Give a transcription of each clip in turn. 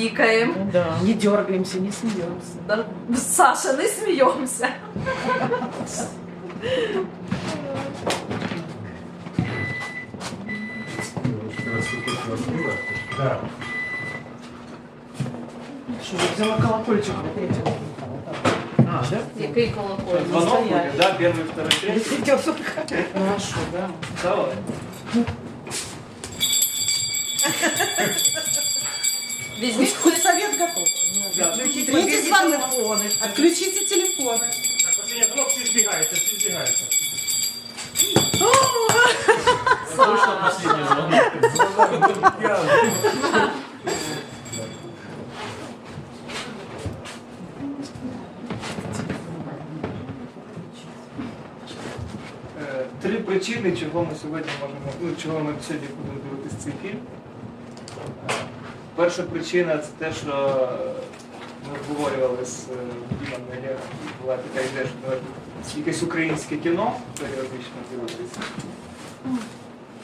Пікаємо. Ну да. Не дергаемся, не смеемся. Да, Саша, не сміємося. Да. Что, я взяла колокольчик на третьем. А, да? Який колокольчик? Звонок Настоящий. будет, да? Первый, второй, третий. Третьего сутка. Хорошо, да. Давай. Візьміть Хоть хтось. совет готов. Да. Отключите Третий мобильные звонок. телефоны. Отключите телефоны. Так, оце звонок, всі збігаються, всі збігаються. Точно последний звонок. Е, Три причини, чого ми сьогодні можемо, ну, чого ми сьогодні будемо дивитися цей фільм. Перша причина це те, що е, ми обговорювали з е, Дімом Олегом, була така ідея, що якесь українське кіно періодично дивитися.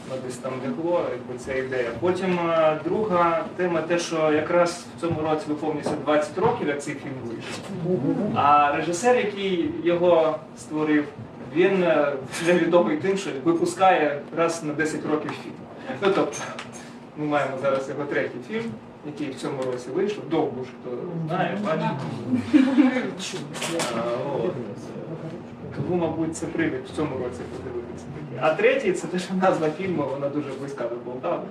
Ну, десь там легло, якби ця ідея. Потім е, друга тема те, що якраз в цьому році виповнюється 20 років, як цей фільм вийшов. А режисер, який його створив, він вже відомий тим, що випускає раз на 10 років фільм. Ну тобто, ми маємо зараз його третій фільм, який в цьому році вийшов. Довбуш, хто знає, бачить. Тому, мабуть, це привід в цьому році подивитися. А третій це те, що назва фільму, вона дуже близька до Полтави.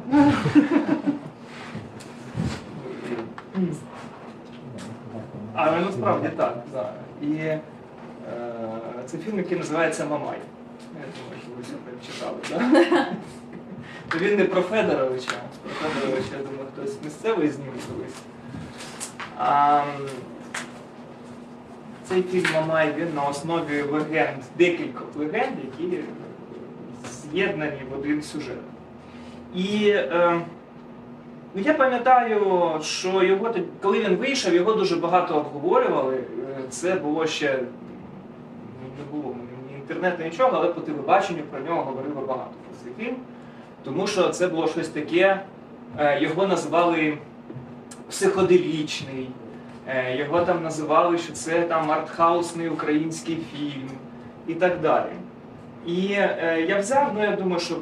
Але насправді так. І е, це фільм, який називається Мамай. Я думаю, що ви все прочитали, так? Він не про Федоровича. Про Федоровича, я думаю, хтось місцевий зніме колись. А, цей фільм Мамай він на основі легенд, декількох легенд, які з'єднані в один сюжет. І е, я пам'ятаю, що його коли він вийшов, його дуже багато обговорювали. Е, Це було ще не було ні інтернету, нічого, але по телебаченню про нього говорили багато про цей фільм. Тому що це було щось таке, його називали психоделічний. Е, Його там називали, що це там артхаусний український фільм і так далі. І е, я взяв, ну я думаю, що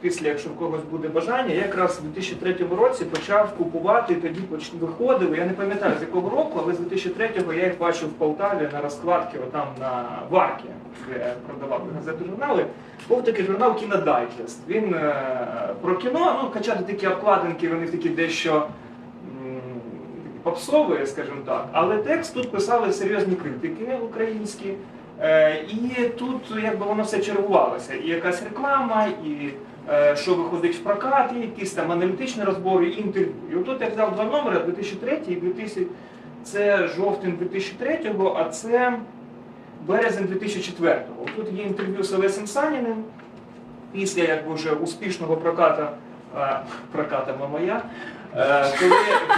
після, якщо в когось буде бажання, я якраз у 2003 році почав купувати, тоді виходили, я не пам'ятаю з якого року, але з 2003-го я їх бачив в Полтаві на розкладці, отам на Варкі, де продавали газети журнали. Був такий журнал Кінодайджест. Він е, про кіно, ну, качати такі обкладинки, вони такі дещо м, попсові, скажімо так, але текст тут писали серйозні критики українські. Е, І тут якби воно все чергувалося. І якась реклама, і що виходить в прокат, і якісь там аналітичні розбори, і інтерв'ю. І отут я взяв два номери 2003 і 2000, це жовтень 2003-го, а це березень 2004-го. Тут є інтерв'ю з Олесем Саніним після якби вже успішного проката, е, проката моя. Е, Коли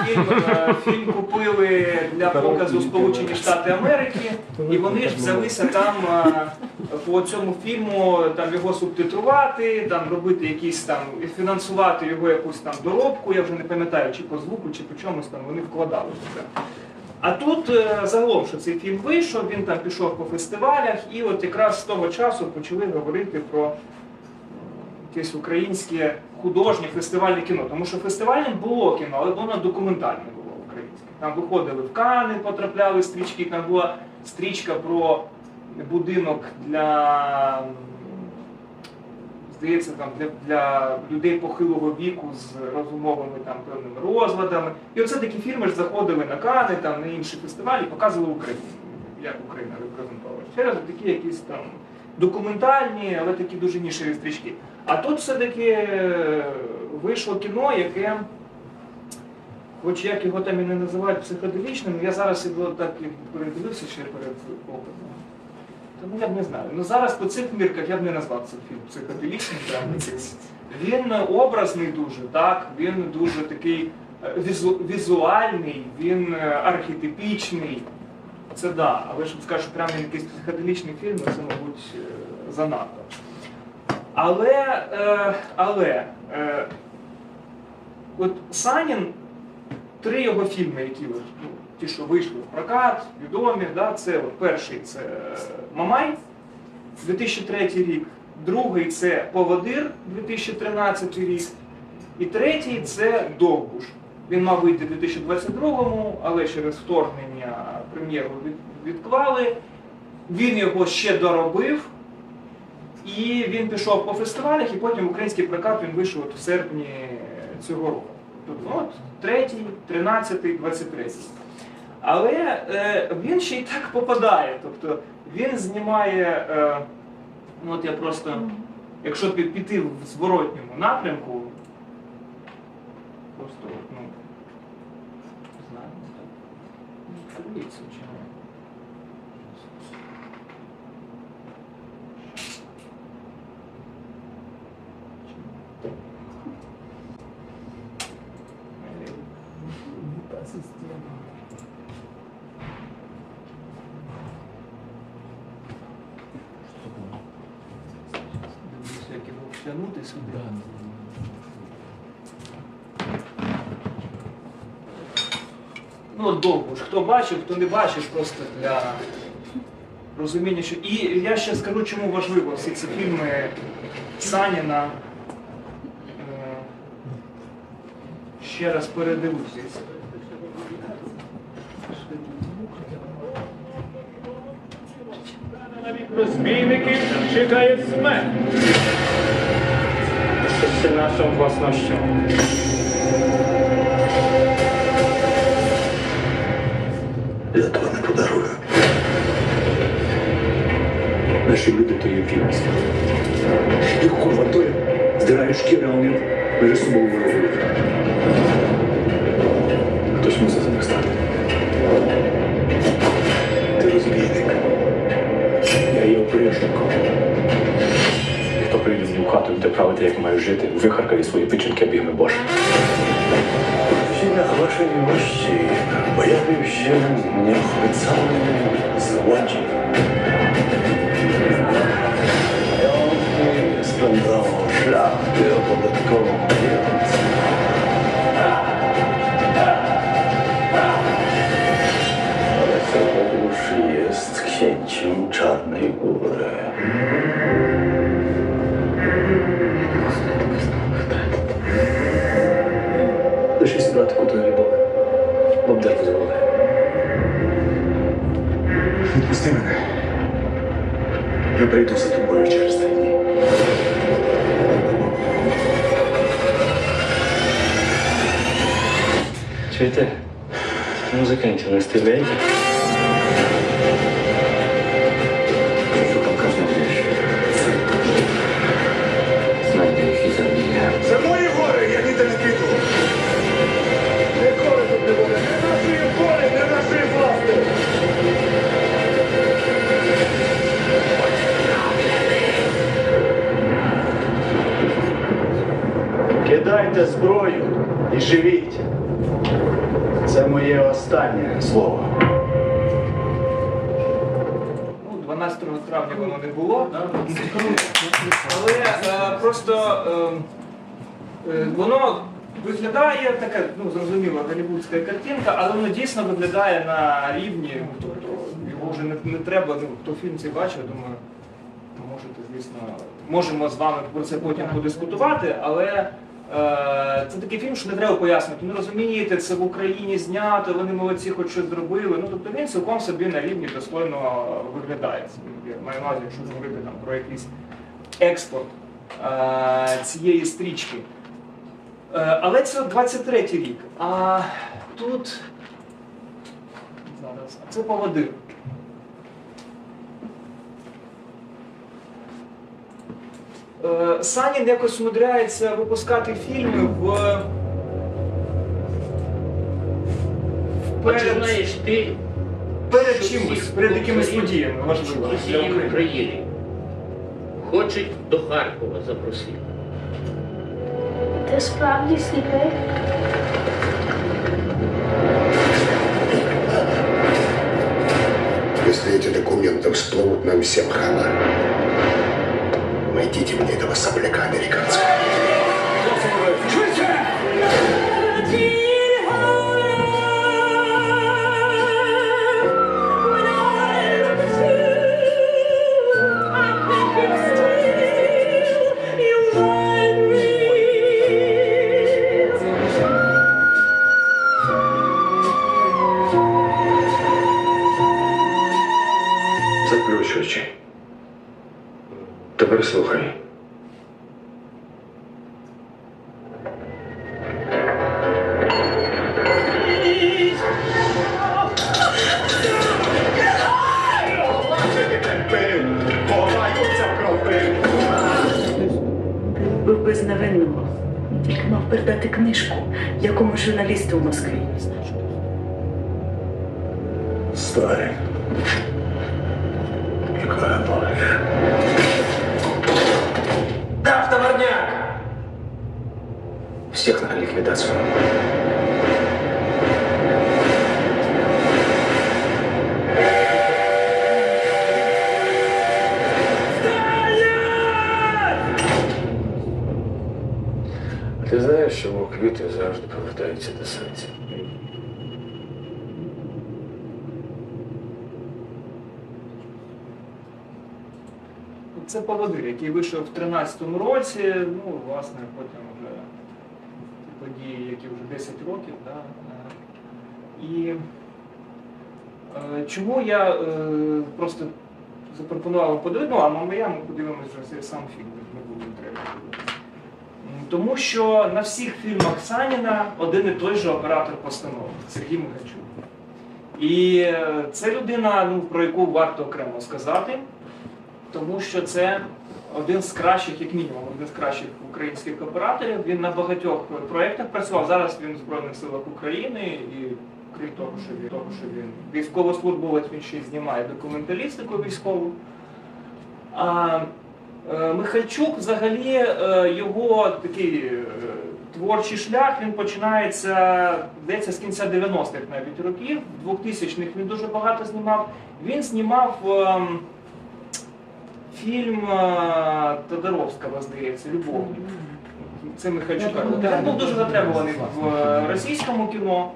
фільм, е, фільм купили для показу Сполучені Штати Америки, і вони ж взялися там е, по цьому фільму там його субтитрувати, там робити якісь там фінансувати його якусь там доробку. Я вже не пам'ятаю, чи по звуку, чи по чомусь там вони вкладали це. А тут загалом, що цей фільм вийшов, він там пішов по фестивалях, і от якраз з того часу почали говорити про якесь українське художнє фестивальне кіно. Тому що фестивальним було кіно, але воно документальне було українське. Там виходили в Кани, потрапляли стрічки, там була стрічка про будинок для. Здається, там для, для людей похилого віку з розумовими там певними розладами. І оце такі фільми ж заходили на Кани, там на інші фестивалі, показували Україну, як Україна репрезентована. Через такі якісь там документальні, але такі дуже нішеві стрічки. А тут все-таки е, вийшло кіно, яке, хоч як його там і не називають психоделічним, я зараз його так передивився ще перед показом. Тому я б не знаю. Ну зараз по цих мірках я б не назвав цей фільм психоделічним. Він образний дуже, так, він дуже такий е, візу- візуальний, він е, архетипічний. Це да, але щоб сказати, що прямо якийсь психоделічний фільм, це, мабуть, занадто. Але, е, але е, от Санін три його фільми, які ну, ті, що вийшли в прокат, відомі. Да? Це от, перший це е, Мамай, 2003 рік, другий це Поводир, 2013 рік, і третій це Довбуш. Він мав вийти у 2022-му, але через вторгнення прем'єру від- відклали. Він його ще доробив, і він пішов по фестивалях, і потім український прокат він вийшов от в серпні цього року. Тобто, от, третій, тринадцятий, двадцять третій. Але е, він ще й так попадає. Тобто він знімає, е, ну от я просто, якщо пі- піти в зворотньому напрямку, просто, ну, не знаю, так, не. Дивлюся, як його втягнути сюди. Ну, довго. Хто бачив, хто не бачив, просто для розуміння, що. І я ще скажу, чому важливо всі ці фільми Саніна. Е, Ще раз передивлюсь. Розбійників чекає смерть. Це нашą własnością. Наші люди то є вірність. Їх курва то здирають шкіри, а вони між собою воюють. Хтось мусить за них стати. Ти розбійник. Я є опришником. Хто прийде в мою хату, буде правити, як маю жити, вихаркає свої печінки бігми Боже. W ziemiach waszej miłości pojawił się prawdy opodatkować. Ale Fabeusz jest księciem Czarnej Góry. Došli si bratku do Libobe. Bob drvo zove. Pusti mene. Ja pritom sa tu boju čerstvo. Чуєте? Музикантів не стріляйте. Це мої гори, я ніде не піду. Тут не. Не нашої гори, не нашої власти. Кидайте зброю і живіть. Це моє останнє слово. Ну, 12 травня воно не було. Але е, просто е, е, воно виглядає така, ну зрозуміло, голівудська картинка, але воно дійсно виглядає на рівні. ну, Тобто його вже не, не треба, ну хто фільм цей бачив, думаю, можете, звісно, можемо з вами про це потім подискутувати, але. Е, Це такий фільм, що не треба пояснювати. Ну розумієте, це в Україні знято, вони молодці, хоч щось зробили. Ну тобто він цілком собі на рівні достойно виглядає. Я маю на увазі, якщо говорити там про якийсь експорт е, цієї стрічки. Е, але це 23-й рік. А тут зараз, це поводир. Е, Санін якось умудряється випускати фільми в. Перед, Починаєш ти перед що чимось, всіх перед якимись України- подіями важливими для усієї України. України. Хочуть до Харкова запросити. Ти справді сліпий? Если эти документы всплывут, нам всем хана. Найдите мне этого сопляка американского. Швидше! Тепер слухай. Був безневинного. Тільки мав передати книжку якомусь журналісту в Москві. Сталин. Какая Всех на ликвидацию. Ти знаєш, чому квіти завжди повертаються до серця? Це поводир, який вийшов в 13-му році, ну, власне, потім вже ті події, які вже 10 років. Да? е, І е, чому я е, просто запропонував подивитися, ну, а мама ми цей сам фільм, не будемо треба. Тому що на всіх фільмах Саніна один і той же оператор постановки Сергій Михачук. І це людина, ну, про яку варто окремо сказати тому що це один з кращих, як мінімум, один з кращих українських операторів. Він на багатьох проєктах працював. Зараз він в Збройних силах України і крім того, що він, того, що він військовослужбовець, він ще й знімає документалістику військову. А е, Михальчук, взагалі, е, його такий е, творчий шлях він починається здається, з кінця 90-х навіть років. 2000-х він дуже багато знімав. Він знімав. Фільм е, Тодоровського, здається, Любовник. Це Михайлчука. Він був дуже затребуваний в е, російському кіно.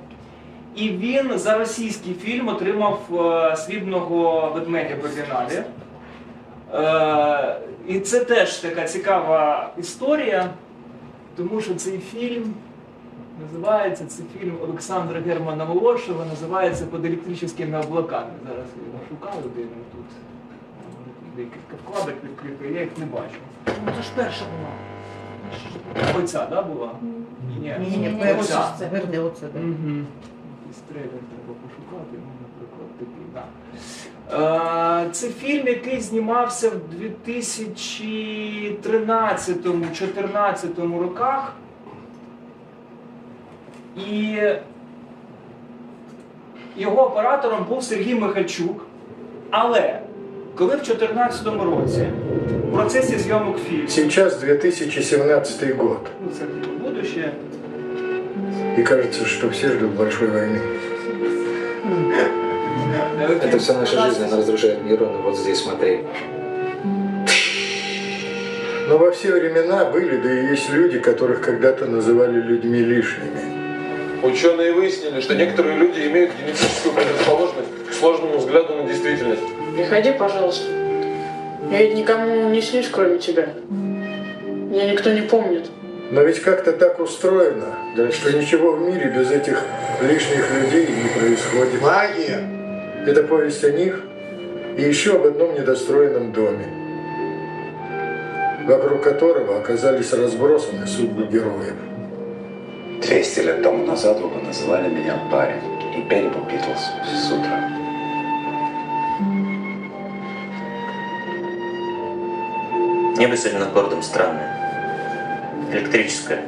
І він за російський фільм отримав е, срібного ведмедя Берлінале. Е, І це теж така цікава історія, тому що цей фільм називається, це фільм Олександра Германа Волошева, називається «Під електричними облаками. Зараз я його шукаю, де він тут декілька вкладок відкрито, я їх не бачу. Ну це ж перша була. Оця, да, була? Ні, Ні, ні, оця. перша. Це верни оце. да. Мгм. Якийсь трейлер треба пошукати, ну, наприклад, такий, да. Е, Це фільм, який знімався в 2013-2014 роках. І його оператором був Сергій Михальчук. Але коли в 2014 році в процесі зйомок фільму, Сейчас 2017 год. ну це будуще, И кажется, что все ждут большой войны. Это вся наша жизнь, она разрушает нейроны. Вот здесь смотри. Но во все времена были, да и есть люди, которых когда-то называли людьми лишними. Ученые выяснили, что некоторые люди имеют генетическую предрасположенность к сложному взгляду на действительность. Не ходи, пожалуйста. Я ведь никому не снюсь, кроме тебя. Меня никто не помнит. Но ведь как-то так устроено, да, что ничего в мире без этих лишних людей не происходит. Магия! Это повесть о них и еще об одном недостроенном доме, вокруг которого оказались разбросаны судьбы героев. 200 лет тому назад вы бы называли меня парень. И пели бы Битлз с утра. Небо сегодня над городом странное. Электрическое.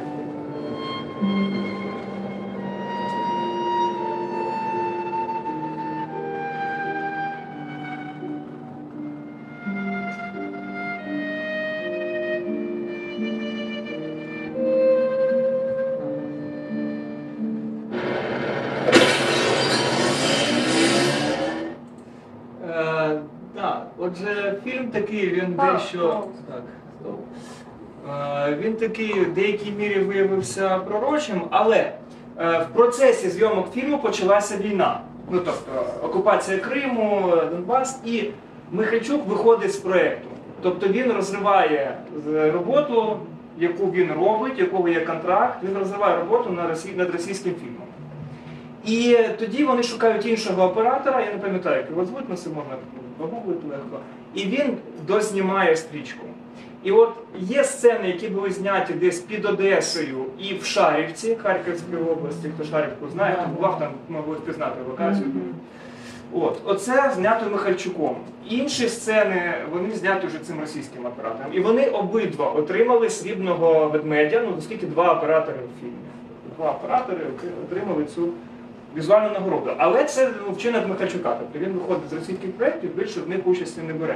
Да, отже, фільм такий, він А, дещо. Він такий в деякій мірі виявився пророчим, але е, в процесі зйомок фільму почалася війна. Ну тобто окупація Криму, Донбас, і Михайчук виходить з проєкту. Тобто він розриває роботу, яку він робить, якого є контракт, він розриває роботу над російським фільмом. І тоді вони шукають іншого оператора, я не пам'ятаю, як його звуть, на це можна погуглити легко. І він дознімає стрічку. І от є сцени, які були зняті десь під Одесою і в Шарівці, Харківської області, хто Шарівку знає, хто бував там, мабуть, пізнати локацію. От, оце знято Михальчуком. Інші сцени вони зняті вже цим російським оператором. І вони обидва отримали срібного ведмедя, ну оскільки два оператори в фільмі. Два оператори отримали цю візуальну нагороду. Але це ну, вчинок Михальчука. Тобто він виходить з російських проєктів, більше в них участі не бере.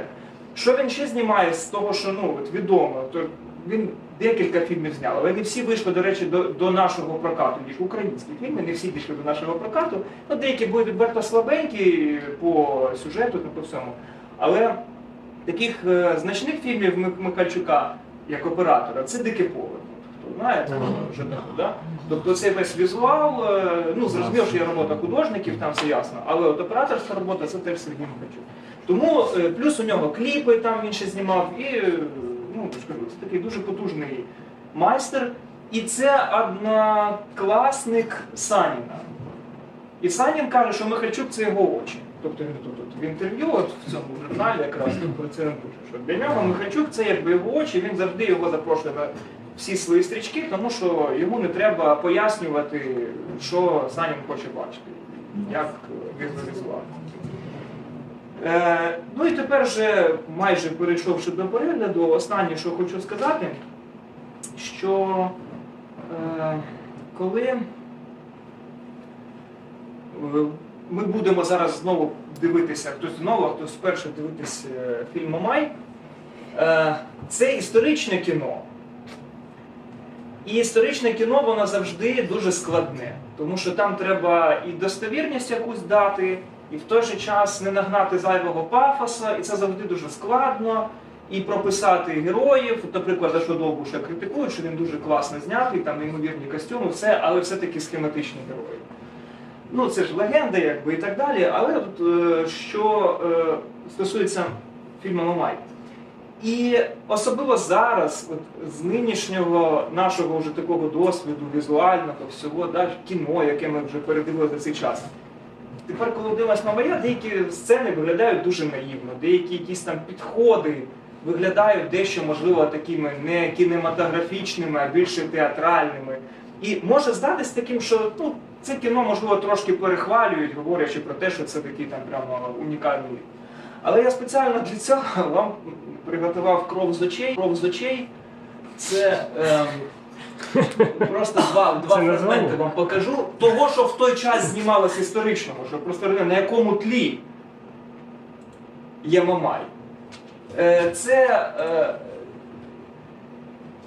Що він ще знімає з того, що ну, от відомо, то він декілька фільмів зняв, але не всі вийшли, до речі, до, до нашого прокату. Їх українські фільми, не всі дійшли до нашого прокату. Ну, деякі були відверто слабенькі по сюжету та по всьому. Але таких е, значних фільмів Мик- Микальчука як оператора це дике поле. Хто знає, Жадаку, да? Тобто цей весь візуал, е, ну зрозуміло, що є робота художників, там все ясно, але от операторська робота це теж Сергій Михальчук. Тому е, плюс у нього кліпи там він ще знімав, і е, ну це такий дуже потужний майстер. І це однокласник Саніна. І Санін каже, що Михальчук це його очі. Тобто він тут в інтерв'ю, от в цьому журналі якраз про це напише, що для нього Михальчук це якби його очі, він завжди його запрошує на всі свої стрічки, тому що йому не треба пояснювати, що Санін хоче бачити, як візуалізувати. Е, ну і тепер вже майже перейшовши до перегляду, останнє, що хочу сказати, що е, коли ми будемо зараз знову дивитися, хтось знову, хтось вперше дивитися е, фільм Мамай, це історичне кіно. І історичне кіно воно завжди дуже складне, тому що там треба і достовірність якусь дати, і в той же час не нагнати зайвого пафоса, і це завжди дуже складно. І прописати героїв, наприклад, за що Довбуша критикують, що він дуже класно знятий, там неймовірні костюми, все, але все-таки схематичні герої. Ну, це ж легенда, якби і так далі. Але от, е, що е, стосується фільму Мамай. І особливо зараз, от, з нинішнього нашого вже такого досвіду, візуального всього, да, кіно, яке ми вже передивили за цей час. Тепер, коли дивимось Мамая, деякі сцени виглядають дуже наївно, деякі якісь там підходи виглядають дещо, можливо, такими не кінематографічними, а більше театральними. І може здатись таким, що ну, це кіно, можливо, трошки перехвалюють, говорячи про те, що це такий там прямо унікальний. Але я спеціально для цього вам приготував кров з очей. Кров з очей це ем, просто два, два фрагменти вам покажу. Того, що в той час знімалось історичному, щоб просто на якому тлі є Мамай. Е, Це е,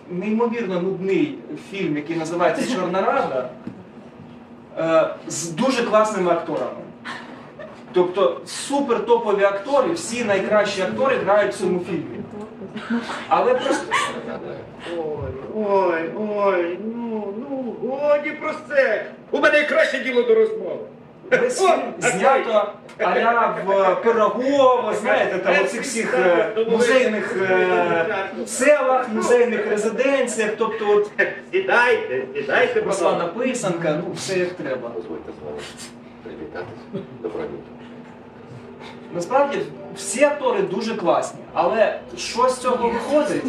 неймовірно нудний фільм, який називається Чорна Рада, е, з дуже класними акторами. Тобто супер топові актори, всі найкращі актори грають в цьому фільмі. Але просто. Ой, ой, ой, ну, ну, годі про це. У мене краще діло до розмови. Весь фільм знято аля в Пирогово, знаєте, там оцих всіх е, музейних е, селах, музейних резиденціях, тобто от Сідайте, сідайте, Руслана Писанка, ну все як треба. Дозвольте з вами привітатись. Доброго. Насправді всі актори дуже класні, але що з цього виходить?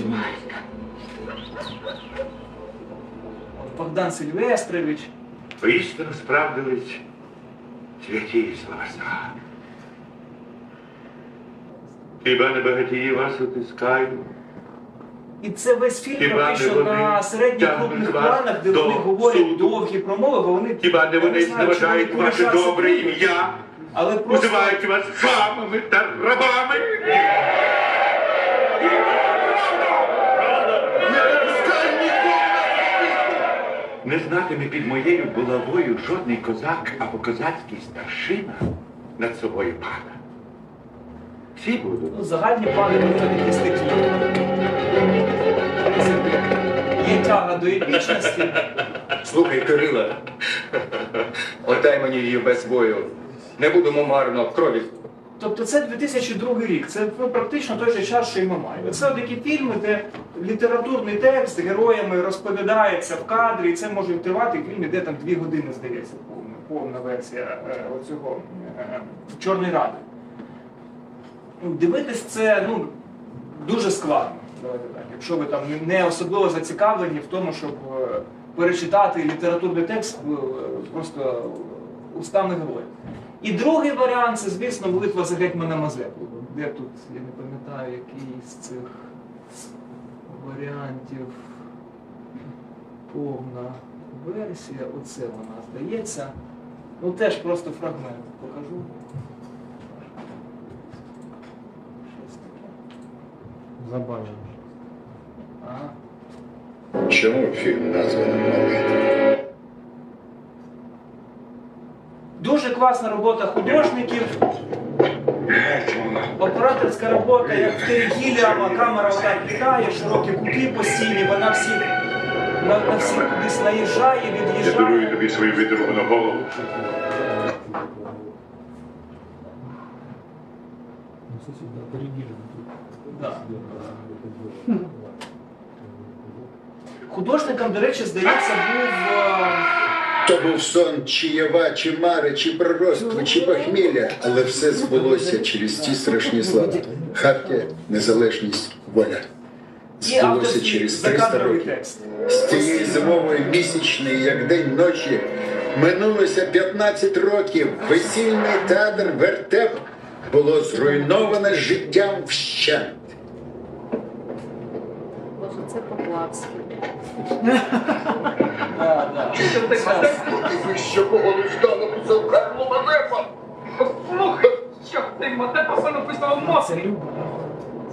От Богдан Сильвестрович. Поістину справдились святі слова. Хіба не багатії вас утискають? І це весь фільм практично на середніх крупних вас планах, де вони говорять довгі промови, бо вони Хіба не вони зневажають ваше добре ім'я? Але просто Називають вас хамами та рабами? Не знатиме під моєю булавою жодний козак або козацький старшина над собою пана. Всі будуть. ну, загальні плани вони такі такі. Є тяга до епічності. Слухай, Кирила, отдай мені її без бою. Не будемо марно крові. Тобто це 2002 рік, це ну, практично той же час, що й Мамай. Це такі фільми, де літературний текст героями розповідається в кадрі, і це може тривати, фільм іде там дві години, здається, повний. повна версія е, оцього е, Чорний Ради. Ну, Дивитись це ну, дуже складно. Так. Якщо ви там не- не особливо зацікавлені в тому, щоб е, перечитати літературний текст е, просто устами героїв. І другий варіант це, звісно, молитва за гетьмана Мазепу. Де тут, я не пам'ятаю, який з цих варіантів повна версія. Оце вона здається. Ну теж просто фрагмент покажу. Щось таке. Забавно. Ага. Чому фільм названий «Молитва»? Дуже класна робота художників. Операторська робота, як в Террі Гіліама, камера отак літає, широкі кути постійні, вона всіх на, на всіх кудись наїжджає, Я дарую від'їжджає. тобі свою видрубану голову. Ну. Да. Художником, до речі, здається, був. е, То був сон, чи ява, чи мари, чи пророцтво, чи похмілля, але все збулося через ті страшні слова. Хартія, незалежність, воля. Збулося через 300 закадровий років. З тієї зимової місячної, як день ночі, минулося 15 років. Весільний театр вертеп було зруйноване життям вщент. Боже, це по-плавськи. Да, да. Що кого листа написав Карло Мазепа? Слухай, що ти Мазепа все написав мозки?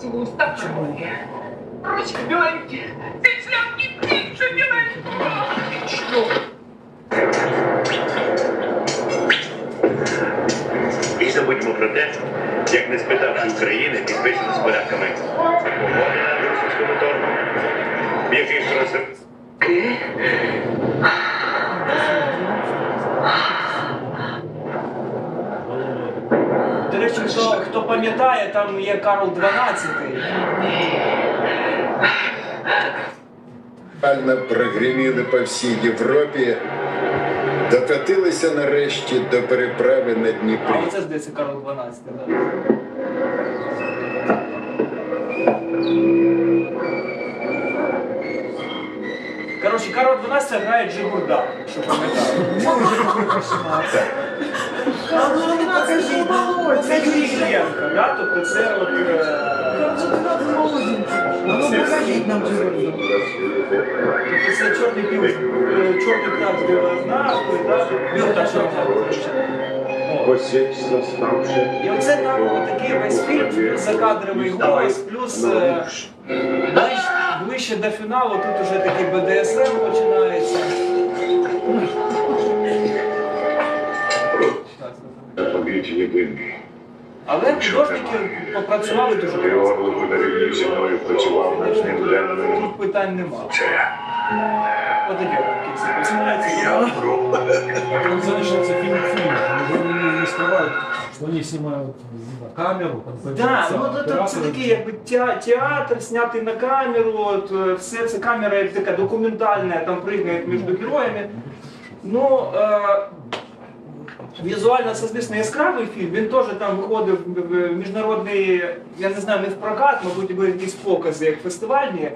Цілу уста червоні. Ручки біленькі, ці шлямки більше біленькі. І забудьмо про те, як не спитавши України, підписано з поляками. Погоди на російському торгу. Який просив. До речі, хто, хто пам'ятає, там є Карл XII. Реально прогреміли по всій Європі, докотилися нарешті до переправи на А Дніпрі. оце здається Карл XII, да. Коротше, Карл XII грає Джигурда, якщо пам'ятаєте. Це Юрій да? Тобто це от... е, Тобто це чорний пів, е, чорний птах з білознавкою, да? Біл птах чорного. Посвідчено ставши. І оце там такий весь фільм, закадровий голос, плюс е, ближче, ближче до фіналу тут уже такий БДСМ починається. Єдиний. Але художники попрацювали дуже класно. на рівні зі мною працював над ним денним. Тут питань нема. Отаке в кінці починається. Там завершился фильм фильм. Они не скрывают, что они снимают на камеру. Там Да, ну це операторы. такий якби теа- театр, знятий на камеру, от, е, все це камера як така документальна, там пригають між героями. Ну, е, візуально це, звісно, яскравий фільм. Він теж там виходив в міжнародний, я не знаю, не в прокат, мабуть, були якісь покази, як фестивальні.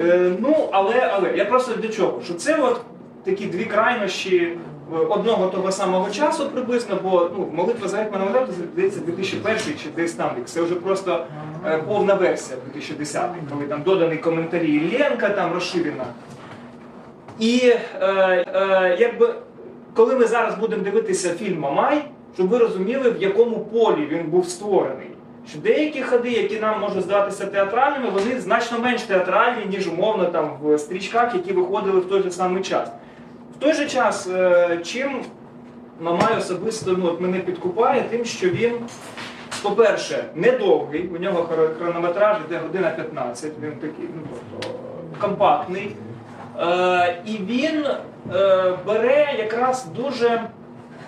Е, ну, але, але я просто для чого? Що це от такі дві крайнощі е, одного того самого часу приблизно, бо ну, молитва за Гетьмана Мазепу, здається, 2001 чи десь там рік. Це вже просто е, повна версія 2010 коли там додані коментарі Іллєнка, там розширена. І е, е, якби, коли ми зараз будемо дивитися фільм Мамай, щоб ви розуміли, в якому полі він був створений. Що деякі ходи, які нам можуть здатися театральними, вони значно менш театральні, ніж умовно там в стрічках, які виходили в той же самий час. В той же час, е, чим Мамай особисто ну, от мене підкупає, тим, що він, по-перше, недовгий, у нього хронометраж іде година 15, він такий ну, тобто, компактний. Е, і він е, бере якраз дуже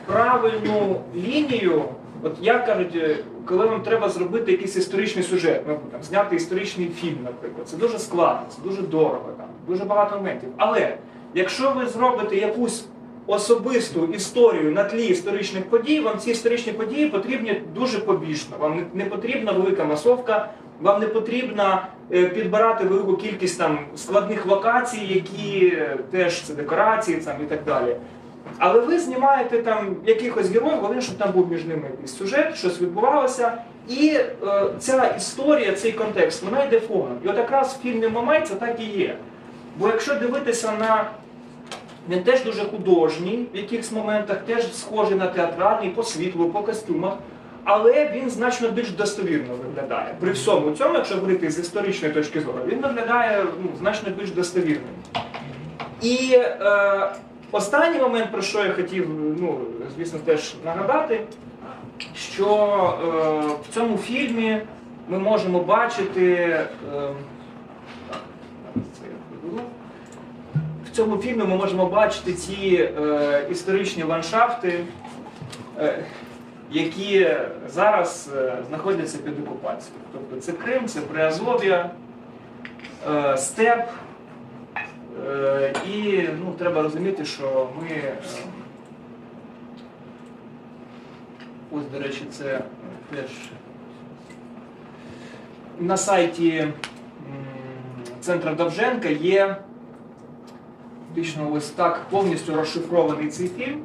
правильну лінію. От як кажуть, е, коли вам треба зробити якийсь історичний сюжет, ну, там, зняти історичний фільм, наприклад, це дуже складно, це дуже дорого, там, дуже багато моментів. Але якщо ви зробите якусь особисту історію на тлі історичних подій, вам ці історичні події потрібні дуже побіжно. Вам не- не потрібна велика масовка, вам не потрібно е, підбирати велику кількість там складних локацій, які е, теж це декорації там, і так далі. Але ви знімаєте там якихось героїв, головне, щоб там був між ними якийсь сюжет, щось відбувалося. І е, ця історія, цей контекст, вона йде фоном. І от якраз в фільмі Мамай це так і є. Бо якщо дивитися на. Він теж дуже художній, в якихось моментах, теж схожий на театральний, по світлу, по костюмах, але він значно більш достовірно виглядає. При всьому цьому, якщо говорити з історичної точки зору, він виглядає ну, значно більш достовірним. І е, останній момент, про що я хотів, ну, звісно, теж нагадати, що е, в цьому фільмі ми можемо бачити. Е, в цьому фільмі ми можемо бачити ці е, історичні ландшафти, е, які зараз е, знаходяться під окупацією. Тобто це Крим, це Приазов'я, е, степ. Е, і ну, треба розуміти, що ми. е, Ось, до речі, це теж на сайті м, центра Довженка є фактично ось так повністю розшифрований цей фільм.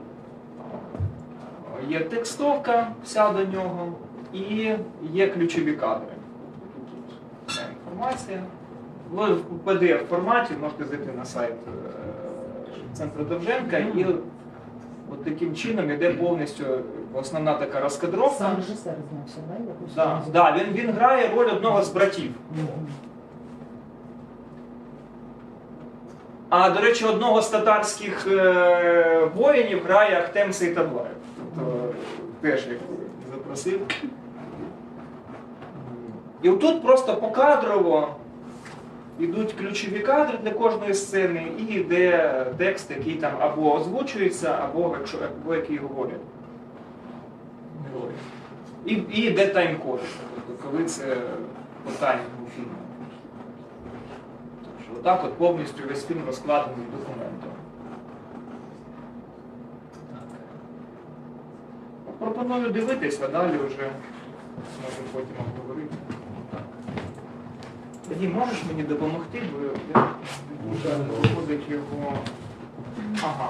Є текстовка вся до нього і є ключові кадри. Тут вся інформація. Ви в pdf форматі можете зайти на сайт е, центру Довженка і от таким чином іде повністю основна така розкадровка. Сам режисер знався, да? Да, да, він, він грає роль одного з братів. А до речі, одного з татарських е, воїнів грає Ахтем Сейтаблаєв. Тобто теж як запросив. І отут просто покадрово йдуть ключові кадри для кожної сцени, і йде текст, який там або озвучується, або, якщо, або який говорять. І, і йде тайм-код, тобто коли це по таймінгу фільму. Тобто, отак от повністю весь фільм розкладений документом. Пропоную дивитись, а далі вже можемо потім обговорити. Тоді можеш мені допомогти, бо виходить його. Ага.